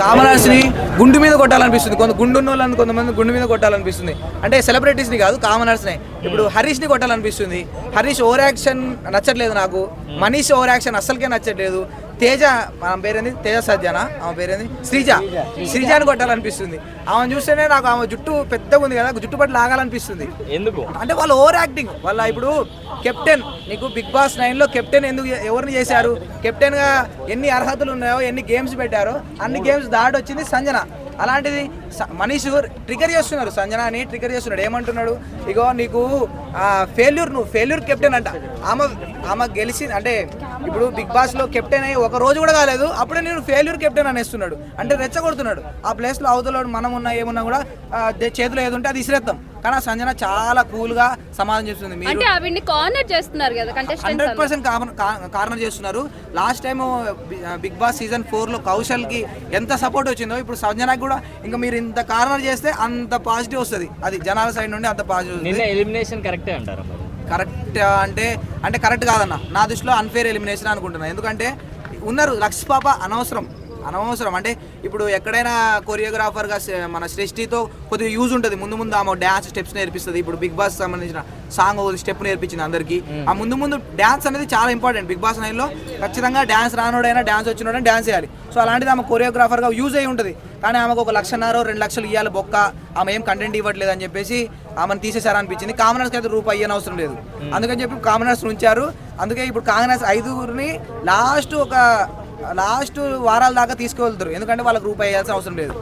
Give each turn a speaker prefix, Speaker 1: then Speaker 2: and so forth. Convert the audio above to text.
Speaker 1: కామనర్స్ని గుండు మీద కొట్టాలనిపిస్తుంది. కొంత గుండు ఉన్న వాళ్ళని కొంతమంది గుండు మీద కొట్టాలనిపిస్తుంది. అంటే సెలబ్రిటీస్ని కాదు కామనర్స్నే ఇప్పుడు హరీష్ని కొట్టాలనిపిస్తుంది. హరీష్ ఓవర్ యాక్షన్ నచ్చట్లేదు నాకు. మనీష్ ఓవర్ యాక్షన్ అస్సలకే నచ్చట్లేదు. తేజ ఆమె పేరేంది? తేజ సజ్జన? ఆమె పేరేంది? శ్రీజ. శ్రీజాని కొట్టాలనిపిస్తుంది. ఆమె చూస్తేనే నాకు ఆమె జుట్టు పెద్దగా ఉంది కదా జుట్టు పట్టి లాగాలనిపిస్తుంది.
Speaker 2: ఎందుకు?
Speaker 1: అంటే వాళ్ళు ఓవర్ యాక్టింగ్. వాళ్ళ ఇప్పుడు కెప్టెన్ నీకు బిగ్ బాస్ నైన్లో కెప్టెన్ ఎందుకు ఎవరిని చేశారు? కెప్టెన్గా ఎన్ని అర్హతలు ఉన్నాయో ఎన్ని గేమ్స్ పెట్టారో అన్ని గేమ్స్ దాటి వచ్చింది సంజన. అలాంటిది స- మనీష్ ట్రిగర్ చేస్తున్నారు. సంజనాని ట్రిగర్ చేస్తున్నాడు. ఏమంటున్నాడు? ఇగో నీకు ఫెయిల్యూర్ నువ్వు ఫెయిల్యూర్ కెప్టెన్ అంట. ఆమె ఆమె గెలిచి అంటే ఇప్పుడు బిగ్ బాస్లో కెప్టెన్ అయ్యి ఒక రోజు కూడా కాలేదు. అప్పుడే నేను ఫెయిల్యూర్ కెప్టెన్ అనేస్తున్నాడు. అంటే రెచ్చగొడుతున్నాడు. ఆ ప్లేస్లో అవతల మనం ఉన్నా ఏమున్నా కూడా చేతిలో ఏది ఉంటే అది ఇసిరేస్తాం కానీ ఆ సంజన చాలా కూల్గా సమాధానం చేస్తుంది. మీరు
Speaker 3: అంటే ఆవిడ్ని కార్నర్ చేస్తున్నారు కదా
Speaker 1: హండ్రెడ్
Speaker 3: కంటెస్టెంట్స్
Speaker 1: పర్సెంట్ కారణం చేస్తున్నారు. Last time Big Boss season ఫోర్లో కౌశల్కి ఎంత సపోర్ట్ వచ్చిందో ఇప్పుడు సంజనకు కూడా ఇంకా మీరు ఇంత కార్నర్ చేస్తే అంత పాజిటివ్ వస్తుంది. అది జనాల సైడ్ నుండి అంత పాజిటివ్
Speaker 2: నిన్న ఎలిమినేషన్ కరెక్టే అంటారా
Speaker 1: కరెక్ట్ అంటే అంటే కరెక్ట్ కాదన్న. నా దృష్టిలో అన్ఫేర్ ఎలిమినేషన్ అనుకుంటున్నాను ఎందుకంటే ఉన్నారు లక్ష పాప అనవసరం. అనవసరం. అంటే ఇప్పుడు ఎక్కడైనా కొరియోగ్రాఫర్గా మన సృష్టితో కొద్దిగా యూజ్ ఉంటుంది. ముందు ముందు ఆమె డ్యాన్స్ స్టెప్స్ నేర్పిస్తుంది. ఇప్పుడు బిగ్ బాస్ సంబంధించిన సాంగ్ స్టెప్ నేర్పించింది అందరికి. ఆ ముందు ముందు డ్యాన్స్ అనేది చాలా ఇంపార్టెంట్ బిగ్ బాస్ నైన్లో ఖచ్చితంగా డ్యాన్స్ రానోడైనా డ్యాన్స్ వచ్చినోడైనా డ్యాన్స్ చేయాలి. సో అలాంటిది ఆమె కొరియోగ్రాఫర్గా యూజ్ అయి ఉంటుంది. కానీ ఆమెకు ఒక లక్షన్నర రెండు లక్షలు ఇవ్వాలి బొక్క. ఆమె ఏం కంటెంట్ ఇవ్వట్లేదు అని చెప్పేసి ఆమెను తీసేశారనిపించింది. కామనర్స్కి అయితే రూపాయి ఇయ్యని అవసరం లేదు అందుకని చెప్పి కామనర్స్ ఉంచారు. అందుకే ఇప్పుడు కాంగ్రెస్ ఐదుగురిని లాస్ట్ ఒక లాస్ట్ వారాల దాకా తీసుకువెళ్తారు ఎందుకంటే వాళ్ళకి రూపాయి వేయాల్సిన అవసరం లేదు.